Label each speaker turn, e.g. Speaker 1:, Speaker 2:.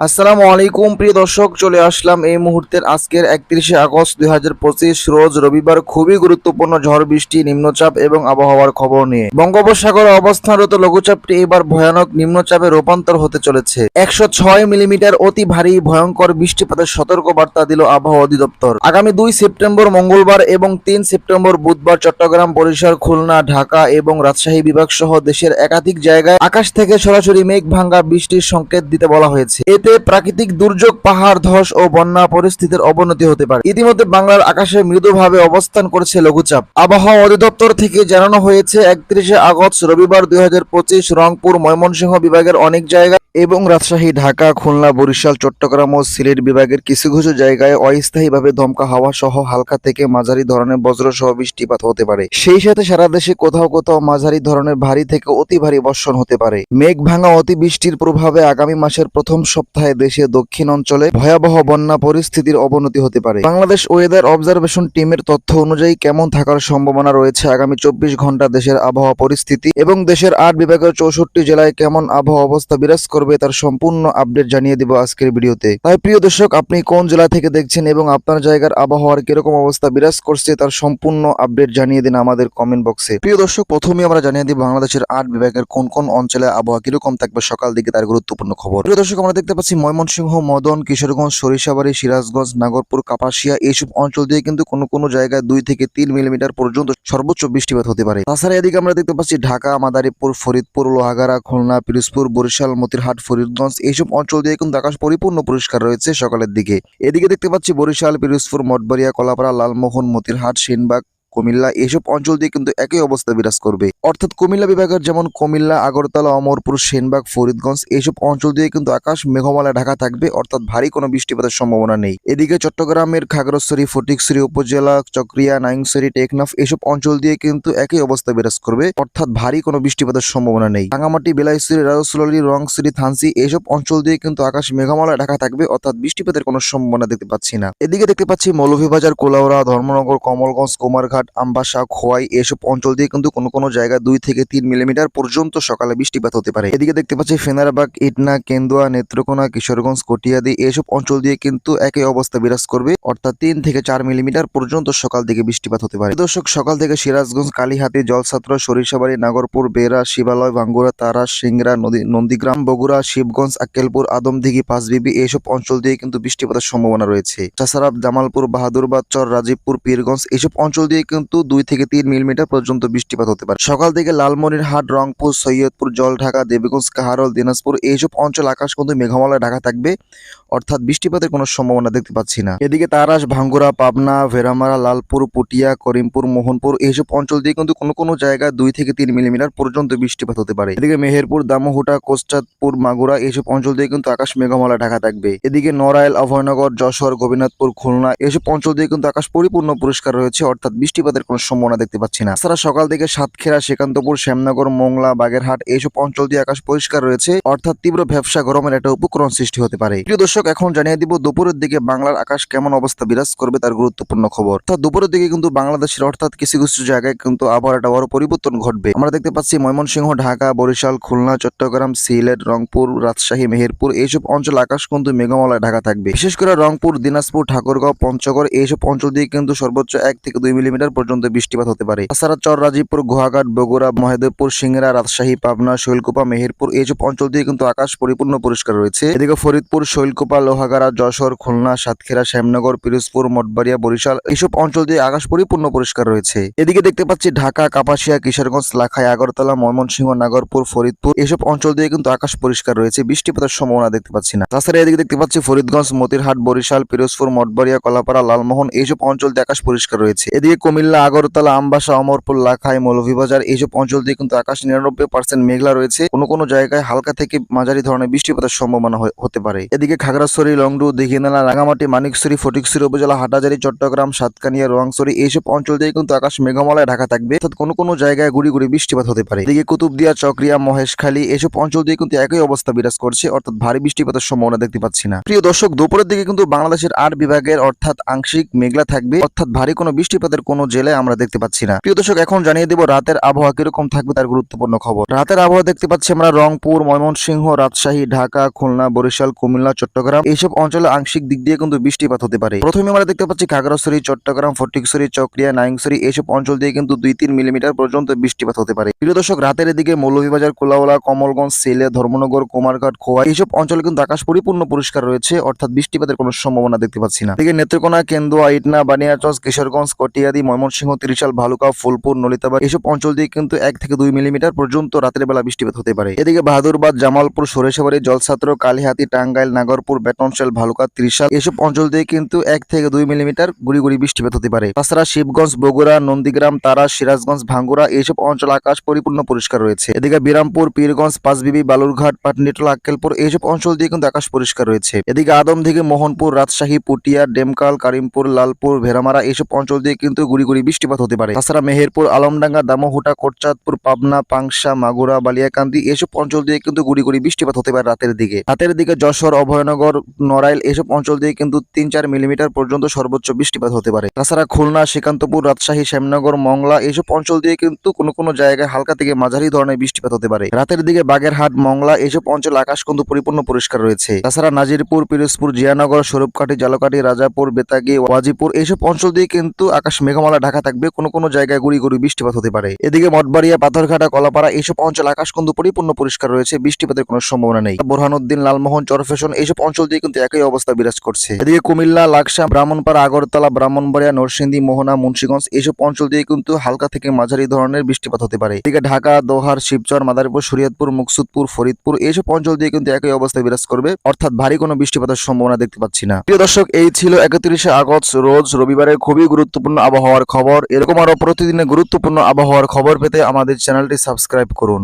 Speaker 1: আসসালামু আলাইকুম, প্রিয় দর্শক, চলে আসলাম এই মুহূর্তের আজকের একত্রিশে আগস্ট দুই হাজার পঁচিশ, রোজ রবিবার খুবই গুরুত্বপূর্ণ ঝড়, বৃষ্টি, নিম্নচাপ এবং আবহাওয়ার খবর নিয়ে। বঙ্গোপসাগরে অবস্থানরত লঘুচাপটি এবার ভয়ানক নিম্নচাপে রূপান্তর হতে চলেছে। একশো ছয় মিলিমিটার অতি ভারী ভয়ঙ্কর বৃষ্টিপাতের সতর্ক বার্তা দিল আবহাওয়া অধিদপ্তর। আগামী দুই সেপ্টেম্বর মঙ্গলবার এবং তিন সেপ্টেম্বর বুধবার চট্টগ্রাম বরিশাল, খুলনা, ঢাকা এবং রাজশাহী বিভাগ সহ দেশের একাধিক জায়গায় আকাশ থেকে সরাসরি মেঘ ভাঙ্গা বৃষ্টির সংকেত দিতে বলা হয়েছে। এতে প্রাকৃতিক দুর্যোগ, পাহাড়, ধস ও বন্যা পরিস্থিতির অবনতি হতে পারে। ইতিমধ্যে বাংলার আকাশে মৃদুভাবে অবস্থান করছে লঘুচাপ। আবহাওয়া অধিদপ্তর থেকে জানানো হয়েছে, একত্রিশে আগস্ট রবিবার দুই রংপুর, ময়মনসিংহ বিভাগের অনেক জায়গায় এবং রাজশাহী, ঢাকা, খুলনা, বরিশাল, চট্টগ্রাম ও সিলেট বিভাগের কিছু কিছু জায়গায় অস্থায়ীভাবে দমকা হাওয়া সহ হালকা থেকে মাঝারি ধরনের বজ্র সহ বৃষ্টিপাত হতে পারে। সেই সাথে সারা দেশে কোথাও কোথাও মাঝারি ধরনের ভারী থেকে অতি ভারী বর্ষণ হতে পারে। মেঘ ভাঙা অতিবৃষ্টির প্রভাবে আগামী মাসের প্রথম সপ্তাহে দেশে দক্ষিণ অঞ্চলে ভয়াবহ বন্যা পরিস্থিতির অবনতি হতে পারে। বাংলাদেশ ওয়েদার অবজারভেশন টিমের তথ্য অনুযায়ী কেমন থাকার সম্ভাবনা রয়েছে আগামী চব্বিশ ঘণ্টা দেশের আবহাওয়া পরিস্থিতি এবং দেশের আট বিভাগের চৌষট্টি জেলায় কেমন আবহাওয়া অবস্থা বিরাজ করবে তার সম্পূর্ণ আপডেট জানিয়ে দিব আজকের ভিডিওতে। তাই প্রিয় দর্শক, আপনি কোন জেলা থেকে দেখছেন এবং আপনার জায়গার আবহাওয়ার কীরকম অবস্থা বিরাজ করছে তার সম্পূর্ণ আপডেট জানিয়ে দিন আমাদের কমেন্ট বক্সে প্রিয় দর্শক প্রথমে আমরা জানিয়ে দিব বাংলাদেশের আট বিভাগের কোন কোন অঞ্চলে আবহাওয়া কীরকম থাকবে, সকাল দিকে তার গুরুত্বপূর্ণ খবর। প্রিয় দর্শক, আমরা দেখতে পাচ্ছি ময়মনসিংহ, মদন, কিশোরগঞ্জ, সরিষাবাড়ি, সিরাজগঞ্জ, নাগরপুর, কাপাসিয়া এইসব অঞ্চল দিয়ে কিন্তু কোনো কোনো জায়গায় দুই থেকে তিন মিলিমিটার পর্যন্ত সর্বোচ্চ বৃষ্টিপাত হতে পারে। তাছাড়া এদিকে আমরা দেখতে পাচ্ছি ঢাকা, মাদারীপুর, ফরিদপুর, লোহাগাড়া, খুলনা, পিরোজপুর, বরিশাল, মতিরহাট, ফরিদগঞ্জ এইসব অঞ্চল দিয়ে কিন্তু আকাশ পরিপূর্ণ পরিষ্কার রয়েছে সকালের দিকে। এদিকে দেখতে পাচ্ছি বরিশাল, পিরোজপুর, মঠবাড়িয়া, কলাপাড়া, লালমোহন, মতিরহাট, সেনবাগ কুমিল্লা এসব অঞ্চল দিয়ে কিন্তু একই অবস্থা বিরাজ করবে। অর্থাৎ কুমিল্লা বিভাগের যেমন কুমিল্লা, আগরতলা, অমরপুর, সেনবাগ, ফরিদগঞ্জ এইসব অঞ্চল দিয়ে কিন্তু আকাশ মেঘমালা ঢাকা থাকবে, অর্থাৎ ভারী কোনো বৃষ্টিপাতের সম্ভাবনা নেই। এদিকে চট্টগ্রামের খাগড়াছড়ি, ফটিকছড়ি, উপজেলা, চক্রিয়া, নাইংছড়ি, টেকনাফ এসব অঞ্চল দিয়ে কিন্তু একই অবস্থা বিরাজ করবে, অর্থাৎ ভারী কোনো বৃষ্টিপাতের সম্ভাবনা নেই। রাঙামাটি, বেলাইছড়ি রাজসুলালি রংছড়ি থানসি এইসব অঞ্চল দিয়ে কিন্তু আকাশ মেঘমালা ঢাকা থাকবে, অর্থাৎ বৃষ্টিপাতের কোনো সম্ভাবনা দেখতে পাচ্ছি না। এদিকে দেখতে পাচ্ছি মৌলভীবাজার, কোলাউড়া, ধর্মনগর, কমলগঞ্জ, কুমারঘাট আমবাসা, খোয়াই এসব অঞ্চল দিয়ে কিন্তু কোনো কোনো জায়গায় দুই থেকে তিন মিলিমিটার পর্যন্ত সকালে বৃষ্টিপাত হতে পারে। এদিকে দেখতে পাচ্ছি ফেনারবাগ, ইটনা, কেন্দুয়া, নেত্রকোনা, কিশোরগঞ্জ, কটিয়াদি এসব অঞ্চল দিয়ে কিন্তু একই অবস্থা বিরাজ করবে। অর্থাৎ তিন থেকে চার মিলিমিটার পর্যন্ত সকাল থেকে বৃষ্টিপাত হতে পারে। দর্শক, সকাল থেকে সিরাজগঞ্জ, কালীহাতি, জলছাত্র, সরিষাবাড়ি, নাগরপুর বেরা শিবালয়, ভাঙ্গুরা, তারা সিংরা নদী, নন্দীগ্রাম, বগুড়া, শিবগঞ্জ, আক্কেলপুর, আদমদিঘি, পাঁচবিবি এইসব অঞ্চল দিয়ে কিন্তু বৃষ্টিপাতের সম্ভাবনা রয়েছে। তাছাড়া জামালপুর, বাহাদুরবাদ, চর, রাজীবপুর, পীরগঞ্জ এইসব অঞ্চল দিয়ে কিন্তু দুই থেকে তিন মিলিমিটার পর্যন্ত বৃষ্টিপাত হতে পারে। সকাল থেকে লালমনিরহাট রংপুর, সৈয়দপুর, জলঢাকা, দেবীগঞ্জ, কাহারল, দিনাজপুর এইসব অঞ্চল আকাশ কিন্তু মেঘমালায় ঢাকা থাকবে। অর্থাৎ বৃষ্টিপাতের কোনো সম্ভাবনা দেখতে পাচ্ছি না। এদিকে তারাস, ভাঙ্গুরা, পাবনা, ভেরামারা, লালপুর, পুটিয়া, করিমপুর, মোহনপুর এইসব অঞ্চল দিয়ে কিন্তু কোনো কোনো জায়গায় দুই থেকে তিন মিলিমিটার পর্যন্ত বৃষ্টিপাত হতে পারে। এদিকে মেহেরপুর, দামোহুটা কোস্টাদপুর মাগুরা এইসব অঞ্চল দিয়ে কিন্তু আকাশ মেঘমালা ঢাকা থাকবে। এদিকে নড়াইল, অভয়নগর, যশোর, গোপীনাথপুর, খুলনা এইসব অঞ্চল দিয়ে কিন্তু আকাশ পরিপূর্ণ পরিষ্কার রয়েছে। অর্থাৎ বৃষ্টিপাতের কোনো সম্ভাবনা দেখতে পাচ্ছি না। তাছাড়া সকাল থেকে সাতক্ষীরা সেকান্তপুর শ্যামনগর, মোংলা, বাগেরহাট এইসব অঞ্চল দিয়ে আকাশ পরিষ্কার রয়েছে। অর্থাৎ তীব্র ব্যবসা গরমের একটা উপকরণ সৃষ্টি হতে পারে। প্রিয় দর্শক, এখন জানিয়ে দিব দুপুরের দিকে বাংলার আকাশ কেমন অবস্থা বিরাজ করবে তার গুরুত্বপূর্ণ খবর। অর্থাৎ দুপুরের দিকে কিন্তু বাংলাদেশের অর্থাৎ কিছু কিছু জায়গায় কিন্তু আবহাওয়ার একটা বড় পরিবর্তন ঘটবে। আমরা দেখতে পাচ্ছি ময়মনসিংহ, ঢাকা, বরিশাল, খুলনা, চট্টগ্রাম, সিলেট, রংপুর, রাজশাহী, মেহেরপুর এইসব অঞ্চল আকাশ কিন্তু মেঘমালায় ঢাকা থাকবে। বিশেষ করে রংপুর, দিনাজপুর, ঠাকুরগাঁও, পঞ্চগড় এইসব অঞ্চল দিয়ে কিন্তু সর্বোচ্চ এক থেকে দুই মিলিমিটার পর্যন্ত বৃষ্টিপাত হতে পারে। তাছাড়া চর, রাজীবপুর, গুহাঘাট, বগুড়া, মহেদেবপুর, সিংড়া, রাজশাহী, পাবনা, শৈলকুপা, মেহেরপুর এইসব অঞ্চল দিয়ে কিন্তু আকাশ পরিপূর্ণ পরিষ্কার রয়েছে। এদিকে ফরিদপুর, শৈলকুপা, লোহাগাড়া, যশোর, খুলনা, সাতক্ষীরা, শ্যামনগর, পিরোজপুর, মঠবাড়িয়া, বরিশাল এইসব অঞ্চল দিয়ে আকাশ পরিপূর্ণ পরিষ্কার রয়েছে। এদিকে দেখতে পাচ্ছি ঢাকা, কাপাসিয়া, কিশোরগঞ্জ, লাখাই, আগরতলা, ময়মনসিংহ, নাগরপুর, ফরিদপুর এইসব অঞ্চল দিয়ে কিন্তু আকাশ পরিষ্কার রয়েছে। বৃষ্টিপাতের সম্ভাবনা দেখতে পাচ্ছি না। তাছাড়া এদিকে দেখতে পাচ্ছি ফরিদগঞ্জ, মতিরহাট, বরিশাল, পিরোজপুর, মঠবাড়িয়া, কলাপাড়া, লালমোহন এইসব অঞ্চল দিয়ে আকাশ পরিষ্কার রয়েছে। এদিকে কুমিল্লা, আগরতলা, আমবাসা, অমরপুর, লাখাই, মৌলভীবাজার এইসব অঞ্চল দিয়ে কিন্তু আকাশ নিরানব্বই পার্সেন্ট মেঘলা রয়েছে। কোনো কোনো জায়গায় হালকা থেকে মাঝারি ধরনের বৃষ্টিপাতের সম্ভাবনা হতে পারে। এদিকে খাগড়াছড়ি, লংডু, দিঘিনালা, রাঙামাটি মানিকছড়ি ফটিকছড়ি উপজেলা হাটাজারি চট্টগ্রাম, সাতকানিয়া, রোয়াংছড়ি এইসব অঞ্চল দিয়ে কিন্তু আকাশ মেঘমালায় ঢাকা থাকবে। অর্থাৎ কোনো কোনো জায়গায় গুড়ি গুড়ি বৃষ্টিপাত হতে পারে। এদিকে কুতুবদিয়া, চক্রিয়া, মহেশখালী এইসব অঞ্চল দিয়ে কিন্তু একই অবস্থা বিরাজ করছে। অর্থাৎ ভারী বৃষ্টিপাতের সম্ভাবনা দেখতে পাচ্ছি না। প্রিয় দর্শক, দুপুরের দিকে কিন্তু বাংলাদেশের আট বিভাগের অর্থাৎ আংশিক মেঘলা থাকবে। অর্থাৎ ভারী কোনো বৃষ্টিপাতের কোনো জেলায় আমরা দেখতে পাচ্ছি না। প্রিয় দর্শক, এখন জানিয়ে দেব রাতের আবহাওয়া কীরকম থাকবে তার গুরুত্বপূর্ণ খবর। রাতের আবহাওয়া দেখতে পাচ্ছি আমরা রংপুর, ময়মনসিংহ, রাজশাহী, ঢাকা, খুলনা, বরিশাল, কুমিল্লা, চট্টগ্রাম এইসব অঞ্চলে আংশিক দিক দিয়ে কিন্তু বৃষ্টিপাত হতে পারে। প্রথমে আমরা দেখতে পাচ্ছি খাগড়াছড়ি, চট্টগ্রাম, ফটিকছড়ি, চক্রিয়া, নাইংছড়ি এইসব অঞ্চল দিয়ে কিন্তু দুই তিন মিলিমিটার পর্যন্ত বৃষ্টিপাত হতে পারে। প্রিয় দর্শক, রাতের এদিকে মৌলভীবাজার, কোলাওলা, কমলগঞ্জ, সেলে, ধর্মনগর, কুমারঘাট, খোয়া এইসব অঞ্চলে কিন্তু আকাশ পরিপূর্ণ পরিষ্কার রয়েছে, অর্থাৎ বৃষ্টিপাতের কোনো সম্ভাবনা দেখতে পাচ্ছি না। এদিকে নেত্রকোনা, কেন্দুয়া, ইটনা বানিয়াচস কিশোরগঞ্জ কটিয়াদি ময়মনসিংহ, ত্রিশাল, ভালুকা, ফুলপুর, নলিতাবাদ এইসব অঞ্চল দিয়ে কিন্তু এক থেকে দুই মিলিমিটার পর্যন্ত রাতের বেলা বৃষ্টিপাত হতে পারে। এদিকে বাহাদুরবাদ, জামালপুর, সরেশাবাড়ি, জলছাত্র, কালিহাতি, টাঙ্গাইল, নাগরপুর বেতনশাল ভালুকা, ত্রিশাল, এসব অঞ্চল দিয়ে কিন্তু এক থেকে দুই মিলিমিটার গুড়ি গুড়ি বৃষ্টিপাত হতে পারে। তাছাড়া শিবগঞ্জ, বগুড়া, নন্দীগ্রাম, তারা, সিরাজগঞ্জ, ভাঙ্গুরা এইসব অঞ্চল আকাশ পরিপূর্ণ পরিষ্কার রয়েছে। এদিকে বিরামপুর, পীরগঞ্জ, পাঁচবিবি, বালুরঘাট, পাটনিটোলা, আক্কেলপুর এইসব অঞ্চল দিয়ে কিন্তু আকাশ পরিষ্কার রয়েছে। এদিকে আদমদিঘি, মোহনপুর, রাজশাহী, পুটিয়া, ডেমকাল, কারিমপুর, লালপুর ভেরামারা এইসব অঞ্চল দিয়ে কিন্তু গুড়ি বৃষ্টিপাত হতে পারে। তাছাড়া মেহেরপুর, আলমডাঙ্গা, দামোহুটা, কোটচাঁদপুর, পাবনা, পাংশা, মাগুরা, বালিয়াকান্দি এইসব অঞ্চল দিয়ে কিন্তু গুড়ি গুড়ি বৃষ্টিপাত হতে পারে রাতের দিকে। রাতের দিকে যশোর, অভয়নগর, নড়াইল এইসব অঞ্চল দিয়ে কিন্তু তিন চার মিলিমিটার পর্যন্ত সর্বোচ্চ বৃষ্টিপাত হতে পারে। তাছাড়া খুলনা, শ্রীকান্তপুর, রাজশাহী, শ্যামনগর, মংলা এইসব অঞ্চল দিয়ে কিন্তু কোনো কোনো জায়গায় হালকা থেকে মাঝারি ধরনের বৃষ্টিপাত হতে পারে। রাতের দিকে বাগেরহাট, মংলা এইসব অঞ্চল আকাশ কিন্তু পরিপূর্ণ পরিষ্কার রয়েছে। তাছাড়া নাজিরপুর, পিরোজপুর, জিয়ানগর স্বরূপকাঠি জালকাঠি, রাজাপুর, বেতাগি, ওয়াজিপুর এইসব অঞ্চল দিয়ে কিন্তু আকাশ মেঘমালা ঢাকা থাকবে। কোনো কোনো জায়গায় গুড়ি গুড়ি বৃষ্টিপাত হতে পারে। এদিকে মঠবাড়িয়া, পাথরঘাটা, কলাপাড়া এইসব অঞ্চল আকাশ কিন্তু পরিপূর্ণ পরিষ্কার রয়েছে। বৃষ্টিপাতের কোনো সম্ভাবনা নেই। বোরহানুদ্দিন, লালমোহন, চরফেশন এইসব অঞ্চল দিয়ে কিন্তু একই অবস্থা বিরাজ করছে। এদিকে কুমিল্লা লাকসা ব্রাহ্মণপাড়া, আগরতলা, ব্রাহ্মণবাড়িয়া, নরসিংদী, মোহনা, মুন্সিগঞ্জ এইসব অঞ্চল দিয়ে কিন্তু হালকা থেকে মাঝারি ধরনের বৃষ্টিপাত হতে পারে। এদিকে ঢাকা, দোহার, শিবচর, মাদারীপুর, শরীয়তপুর, মুকসুদপুর, ফরিদপুর এইসব অঞ্চল দিয়ে কিন্তু একই অবস্থা বিরাজ করবে। অর্থাৎ ভারী কোনো বৃষ্টিপাতের সম্ভাবনা দেখতে পাচ্ছি না। প্রিয় দর্শক, এই ছিল একত্রিশে আগস্ট, রোজ রবিবারে খুবই গুরুত্বপূর্ণ আবহাওয়ার খবর। এরকম আরও প্রতিদিনের গুরুত্বপূর্ণ আবহাওয়ার খবর পেতে আমাদের চ্যানেলটি সাবস্ক্রাইব করুন।